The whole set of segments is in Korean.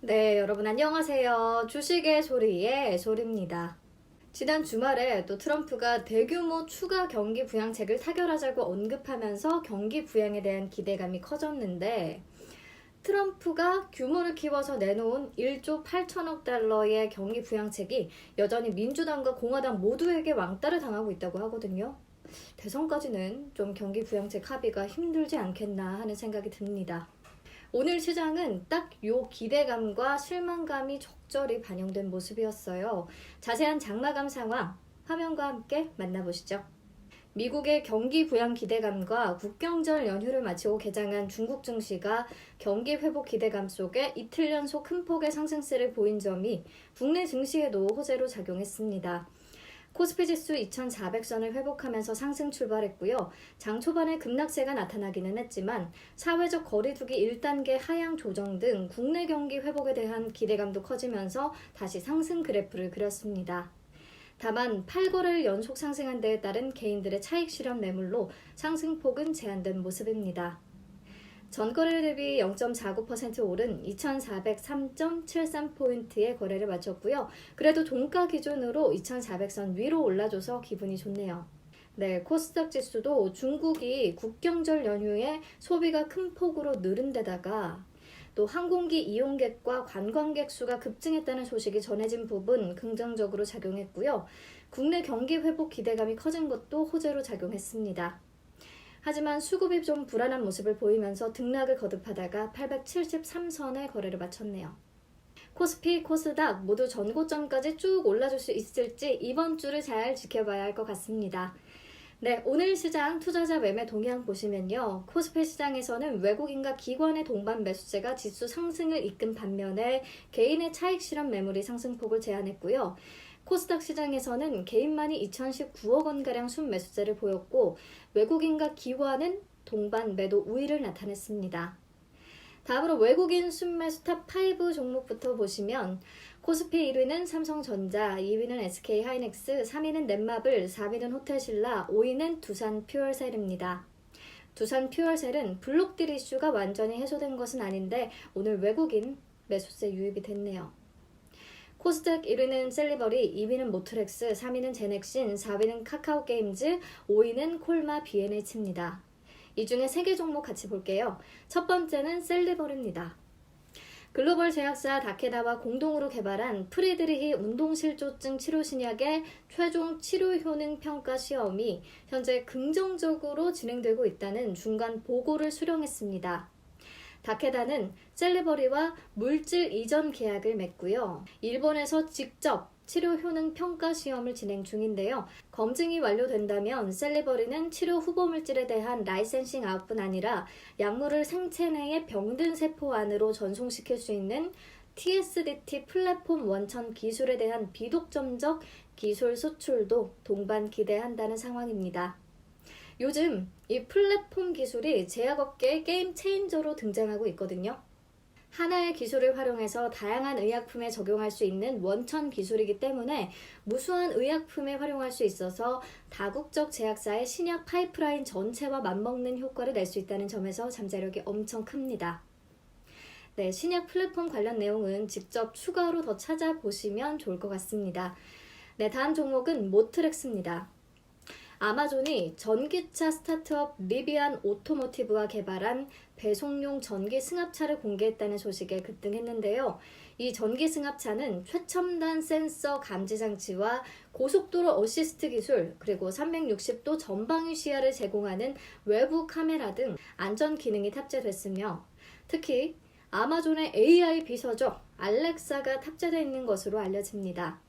네, 여러분 안녕하세요. 주식의 소리의 소리입니다. 지난 주말에 또 트럼프가 대규모 추가 경기 부양책을 타결하자고 언급하면서 경기 부양에 대한 기대감이 커졌는데 트럼프가 규모를 키워서 내놓은 1조 8천억 달러의 경기 부양책이 여전히 민주당과 공화당 모두에게 왕따를 당하고 있다고 하거든요. 대선까지는 좀 경기 부양책 합의가 힘들지 않겠나 하는 생각이 듭니다. 오늘 시장은 딱 요 기대감과 실망감이 적절히 반영된 모습이었어요. 자세한 장마감 상황 화면과 함께 만나보시죠. 미국의 경기 부양 기대감과 국경절 연휴를 마치고 개장한 중국 증시가 경기 회복 기대감 속에 이틀 연속 큰 폭의 상승세를 보인 점이 국내 증시에도 호재로 작용했습니다. 코스피 지수 2,400선을 회복하면서 상승 출발했고요. 장 초반에 급락세가 나타나기는 했지만 사회적 거리두기 1단계 하향 조정 등 국내 경기 회복에 대한 기대감도 커지면서 다시 상승 그래프를 그렸습니다. 다만 8거래를 연속 상승한 데에 따른 개인들의 차익 실현 매물로 상승폭은 제한된 모습입니다. 전거래일 대비 0.49% 오른 2,403.73포인트의 거래를 마쳤고요. 그래도 종가 기준으로 2,400선 위로 올라줘서 기분이 좋네요. 네, 코스닥 지수도 중국이 국경절 연휴에 소비가 큰 폭으로 늘은 데다가 또 항공기 이용객과 관광객 수가 급증했다는 소식이 전해진 부분 긍정적으로 작용했고요. 국내 경기 회복 기대감이 커진 것도 호재로 작용했습니다. 하지만 수급이 좀 불안한 모습을 보이면서 등락을 거듭하다가 873선에 거래를 마쳤네요. 코스피, 코스닥 모두 전고점까지 쭉 올라줄 수 있을지 이번 주를 잘 지켜봐야 할 것 같습니다. 네, 오늘 시장 투자자 매매 동향 보시면요. 코스피 시장에서는 외국인과 기관의 동반 매수세가 지수 상승을 이끈 반면에 개인의 차익 실현 매물이 상승폭을 제한했고요. 코스닥 시장에서는 개인만이 2019억 원가량 순매수세를 보였고 외국인과 기관은 동반 매도 우위를 나타냈습니다. 다음으로 외국인 순매수 탑5 종목부터 보시면 코스피 1위는 삼성전자, 2위는 SK 하이닉스, 3위는 넷마블, 4위는 호텔신라, 5위는 두산 퓨얼셀입니다. 두산 퓨얼셀은 블록딜 이슈가 완전히 해소된 것은 아닌데 오늘 외국인 매수세 유입이 됐네요. 코스닥 1위는 셀리버리, 2위는 모트렉스, 3위는 제넥신, 4위는 카카오게임즈, 5위는 콜마 B&H입니다. 이 중에 3개 종목 같이 볼게요. 첫 번째는 셀리버리입니다. 글로벌 제약사 다케다와 공동으로 개발한 프리드리히 운동실조증 치료 신약의 최종 치료 효능 평가 시험이 현재 긍정적으로 진행되고 있다는 중간 보고를 수령했습니다. 다케다는 셀리버리와 물질 이전 계약을 맺고요. 일본에서 직접 치료 효능 평가 시험을 진행 중인데요. 검증이 완료된다면 셀리버리는 치료 후보 물질에 대한 라이센싱 아웃뿐 아니라 약물을 생체 내의 병든 세포 안으로 전송시킬 수 있는 TSDT 플랫폼 원천 기술에 대한 비독점적 기술 수출도 동반 기대한다는 상황입니다. 요즘 이 플랫폼 기술이 제약업계의 게임 체인저로 등장하고 있거든요. 하나의 기술을 활용해서 다양한 의약품에 적용할 수 있는 원천 기술이기 때문에 무수한 의약품에 활용할 수 있어서 다국적 제약사의 신약 파이프라인 전체와 맞먹는 효과를 낼 수 있다는 점에서 잠재력이 엄청 큽니다. 네, 신약 플랫폼 관련 내용은 직접 추가로 더 찾아보시면 좋을 것 같습니다. 네, 다음 종목은 모트렉스입니다. 아마존이 전기차 스타트업 리비안 오토모티브가 개발한 배송용 전기 승합차를 공개했다는 소식에 급등했는데요. 이 전기 승합차는 최첨단 센서 감지 장치와 고속도로 어시스트 기술, 그리고 360도 전방위 시야를 제공하는 외부 카메라 등 안전 기능이 탑재됐으며 특히 아마존의 AI 비서적 알렉사가 탑재되어 있는 것으로 알려집니다.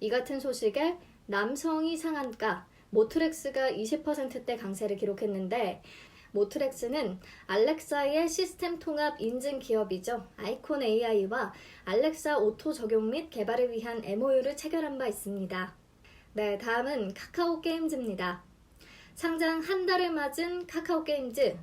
이 같은 소식에 남성이 상한가, 모트렉스가 20%대 강세를 기록했는데 모트렉스는 알렉사의 시스템 통합 인증 기업이죠. 아이콘 AI와 알렉사 오토 적용 및 개발을 위한 MOU를 체결한 바 있습니다. 네, 다음은 카카오 게임즈입니다. 상장 한 달을 맞은 카카오 게임즈.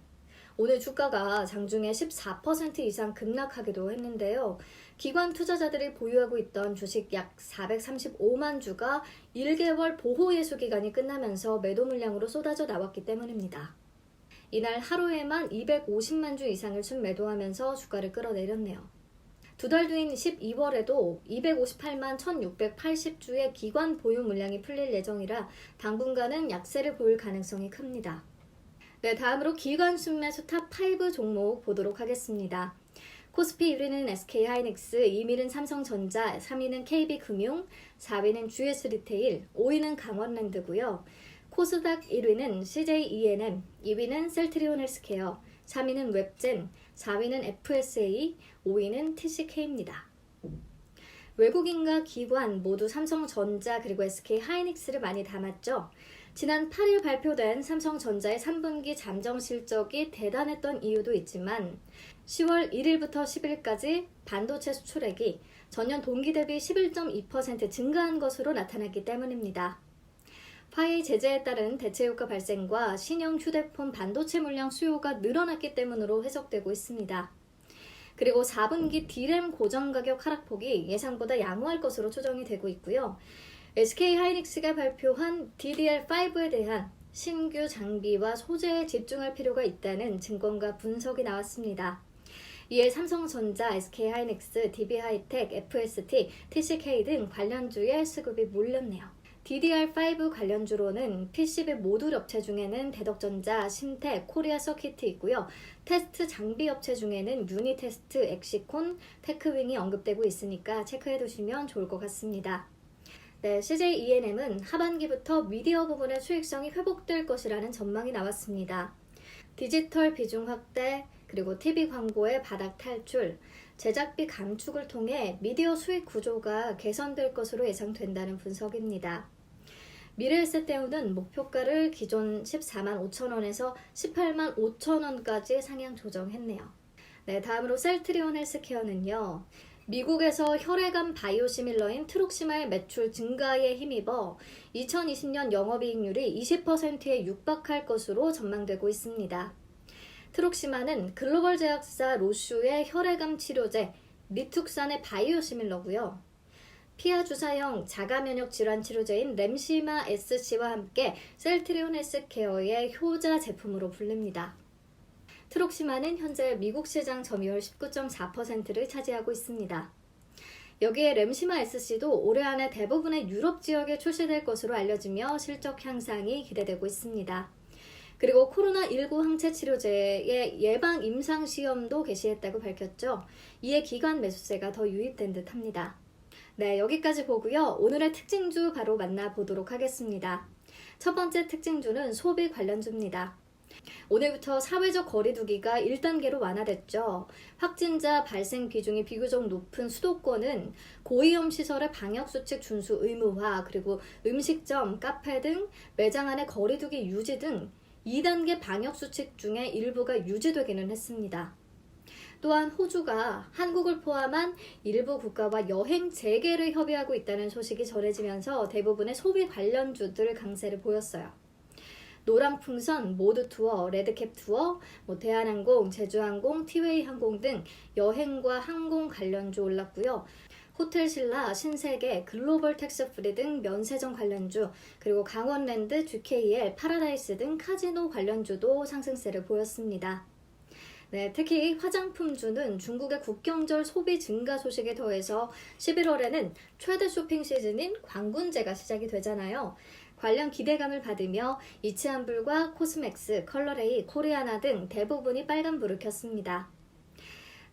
오늘 주가가 장중에 14% 이상 급락하기도 했는데요. 기관 투자자들이 보유하고 있던 주식 약 435만 주가 1개월 보호 예수 기간이 끝나면서 매도 물량으로 쏟아져 나왔기 때문입니다. 이날 하루에만 250만 주 이상을 순매도하면서 주가를 끌어내렸네요. 두 달 뒤인 12월에도 258만 1680주의 기관 보유 물량이 풀릴 예정이라 당분간은 약세를 보일 가능성이 큽니다. 네, 다음으로 기관 순매수 탑5 종목 보도록 하겠습니다. 코스피 1위는 SK하이닉스, 2위는 삼성전자, 3위는 KB금융, 4위는 GS리테일, 5위는 강원랜드고요. 코스닥 1위는 CJENM, 2위는 셀트리온 헬스케어, 3위는 웹젠, 4위는 FSA, 5위는 TCK입니다. 외국인과 기관 모두 삼성전자 그리고 SK하이닉스를 많이 담았죠. 지난 8일 발표된 삼성전자의 3분기 잠정 실적이 대단했던 이유도 있지만 10월 1일부터 10일까지 반도체 수출액이 전년 동기 대비 11.2% 증가한 것으로 나타났기 때문입니다. 화웨이 제재에 따른 대체 효과 발생과 신형 휴대폰 반도체 물량 수요가 늘어났기 때문으로 해석되고 있습니다. 그리고 4분기 D램 고정 가격 하락폭이 예상보다 양호할 것으로 추정이 되고 있고요. SK 하이닉스가 발표한 DDR5에 대한 신규 장비와 소재에 집중할 필요가 있다는 증권가 분석이 나왔습니다. 이에 삼성전자, SK하이닉스, DB하이텍, FST, TCK 등 관련주의 수급이 몰렸네요. DDR5 관련주로는 PCB 모듈 업체 중에는 대덕전자, 심텍, 코리아 서키트 있고요. 테스트 장비 업체 중에는 유니테스트, 엑시콘, 테크윙이 언급되고 있으니까 체크해 두시면 좋을 것 같습니다. 네, CJ ENM은 하반기부터 미디어 부분의 수익성이 회복될 것이라는 전망이 나왔습니다. 디지털 비중 확대, 그리고 TV 광고의 바닥 탈출, 제작비 감축을 통해 미디어 수익 구조가 개선될 것으로 예상된다는 분석입니다. 미래에셋 대우는 목표가를 기존 14만 5천 원에서 18만 5천 원까지 상향 조정했네요. 네, 다음으로 셀트리온 헬스케어는요. 미국에서 혈액암 바이오시밀러인 트룩시마의 매출 증가에 힘입어 2020년 영업이익률이 20%에 육박할 것으로 전망되고 있습니다. 트룩시마는 글로벌 제약사 로슈의 혈액암 치료제 리툭산의 바이오시밀러고요. 피하 주사형 자가 면역 질환 치료제인 렘시마 SC와 함께 셀트리온 헬스케어의 효자 제품으로 불립니다. 트록시마는 현재 미국 시장 점유율 19.4%를 차지하고 있습니다. 여기에 렘시마 SC도 올해 안에 대부분의 유럽 지역에 출시될 것으로 알려지며 실적 향상이 기대되고 있습니다. 그리고 코로나19 항체 치료제의 예방 임상 시험도 개시했다고 밝혔죠. 이에 기관 매수세가 더 유입된 듯 합니다. 네, 여기까지 보고요. 오늘의 특징주 바로 만나보도록 하겠습니다. 첫 번째 특징주는 소비 관련주입니다. 오늘부터 사회적 거리두기가 1단계로 완화됐죠. 확진자 발생 비중이 비교적 높은 수도권은 고위험 시설의 방역수칙 준수 의무화, 그리고 음식점, 카페 등 매장 안의 거리두기 유지 등 2단계 방역수칙 중에 일부가 유지되기는 했습니다. 또한 호주가 한국을 포함한 일부 국가와 여행 재개를 협의하고 있다는 소식이 전해지면서 대부분의 소비 관련주들 강세를 보였어요. 노랑풍선, 모드 투어, 레드캡 투어, 뭐 대한항공, 제주항공, 티웨이 항공 등 여행과 항공 관련주 올랐고요. 호텔신라, 신세계, 글로벌 텍스프리 등 면세점 관련주, 그리고 강원랜드, GKL, 파라다이스 등 카지노 관련주도 상승세를 보였습니다. 네, 특히 화장품주는 중국의 국경절 소비 증가 소식에 더해서 11월에는 최대 쇼핑 시즌인 광군제가 시작이 되잖아요. 관련 기대감을 받으며 이치한불과 코스맥스, 컬러레이, 코리아나 등 대부분이 빨간불을 켰습니다.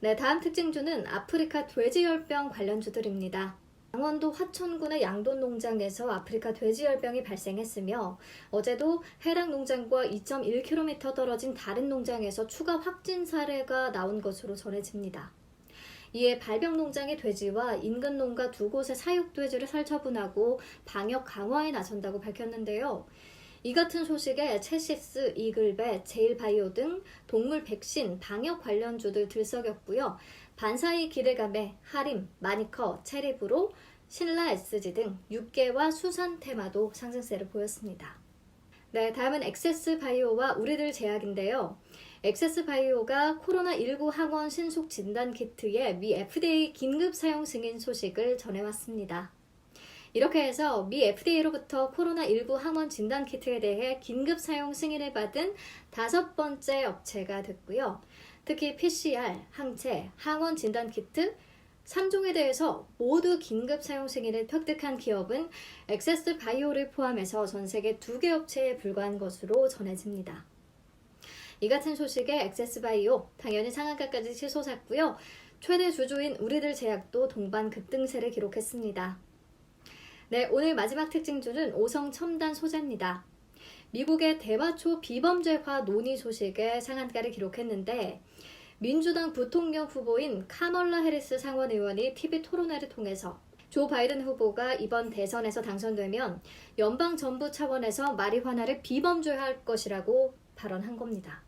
네, 다음 특징주는 아프리카 돼지열병 관련주들입니다. 강원도 화천군의 양돈 농장에서 아프리카 돼지열병이 발생했으며 어제도 해당 농장과 2.1km 떨어진 다른 농장에서 추가 확진 사례가 나온 것으로 전해집니다. 이에 발병 농장의 돼지와 인근 농가 두 곳의 사육 돼지를 살처분하고 방역 강화에 나선다고 밝혔는데요. 이 같은 소식에 체시스, 이글베, 제일바이오 등 동물 백신, 방역 관련주들 들썩였고요. 반사이 기대감에 하림, 마니커, 체리브로, 신라 SG 등 육계와 수산 테마도 상승세를 보였습니다. 네, 다음은 엑세스 바이오와 우리들 제약인데요. 엑세스 바이오가 코로나19 항원 신속 진단 키트의 미 FDA 긴급 사용 승인 소식을 전해왔습니다. 이렇게 해서 미 FDA로부터 코로나19 항원 진단 키트에 대해 긴급 사용 승인을 받은 다섯 번째 업체가 됐고요. 특히 PCR, 항체, 항원 진단 키트, 3종에 대해서 모두 긴급 사용 승인을 획득한 기업은 엑세스 바이오를 포함해서 전 세계 두 개 업체에 불과한 것으로 전해집니다. 이 같은 소식에 엑세스 바이오 당연히 상한가까지 치솟았고요. 최대 주주인 우리들 제약도 동반 급등세를 기록했습니다. 네, 오늘 마지막 특징주는 오성 첨단 소재입니다. 미국의 대마초 비범죄화 논의 소식에 상한가를 기록했는데 민주당 부통령 후보인 카멀라 해리스 상원 의원이 TV 토론회를 통해서 조 바이든 후보가 이번 대선에서 당선되면 연방 정부 차원에서 마리화나를 비범죄화할 것이라고 발언한 겁니다.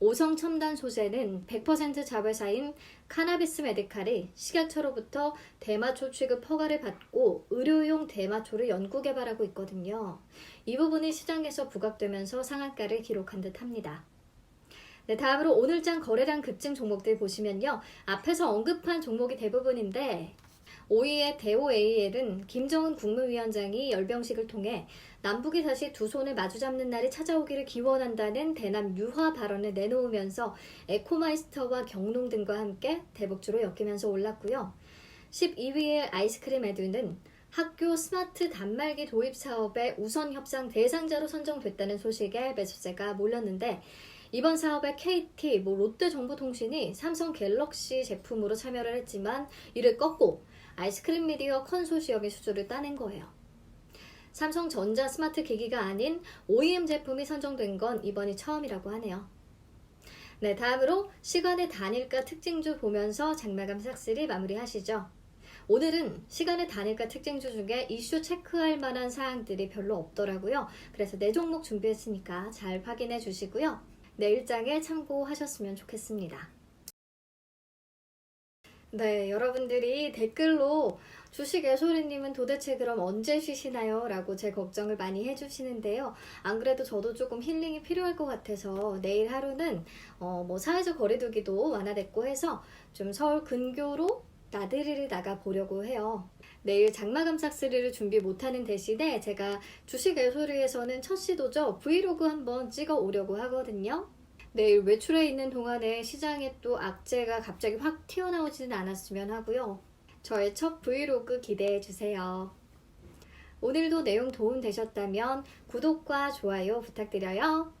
오성 첨단 소재는 100% 자회사인 카나비스 메디칼이 식약처로부터 대마초 취급 허가를 받고 의료용 대마초를 연구 개발하고 있거든요. 이 부분이 시장에서 부각되면서 상한가를 기록한 듯 합니다. 네, 다음으로 오늘장 거래량 급증 종목들 보시면요. 앞에서 언급한 종목이 대부분인데 5위의 대오 AL은 김정은 국무위원장이 열병식을 통해 남북이 다시 두 손을 마주잡는 날이 찾아오기를 기원한다는 대남 유화 발언을 내놓으면서 에코마이스터와 경농 등과 함께 대북주로 엮이면서 올랐고요. 12위의 아이스크림 에듀는 학교 스마트 단말기 도입 사업의 우선 협상 대상자로 선정됐다는 소식에 매수세가 몰렸는데 이번 사업에 KT, 뭐 롯데정보통신이 삼성 갤럭시 제품으로 참여를 했지만 이를 꺾고 아이스크림 미디어 컨소시엄이 수주를 따낸 거예요. 삼성전자 스마트 기기가 아닌 OEM 제품이 선정된 건 이번이 처음이라고 하네요. 네, 다음으로 시간의 단일가 특징주 보면서 장마감 삭스를 마무리하시죠. 오늘은 시간의 단일가 특징주 중에 이슈 체크할 만한 사항들이 별로 없더라고요. 그래서 네 종목 준비했으니까 잘 확인해 주시고요. 내 일장에 참고하셨으면 좋겠습니다. 네, 여러분들이 댓글로 주식 애소리님은 도대체 그럼 언제 쉬시나요? 라고 제 걱정을 많이 해주시는데요. 안 그래도 저도 조금 힐링이 필요할 것 같아서 내일 하루는 어, 뭐 사회적 거리두기도 완화됐고 해서 좀 서울 근교로 나들이를 나가 보려고 해요. 내일 장마감 삭스리를 준비 못하는 대신에 제가 주식 애소리에서는 첫 시도죠. 브이로그 한번 찍어 오려고 하거든요. 내일 외출해 있는 동안에 시장에 또 악재가 갑자기 확 튀어나오지는 않았으면 하고요. 저의 첫 브이로그 기대해 주세요. 오늘도 내용 도움 되셨다면 구독과 좋아요 부탁드려요.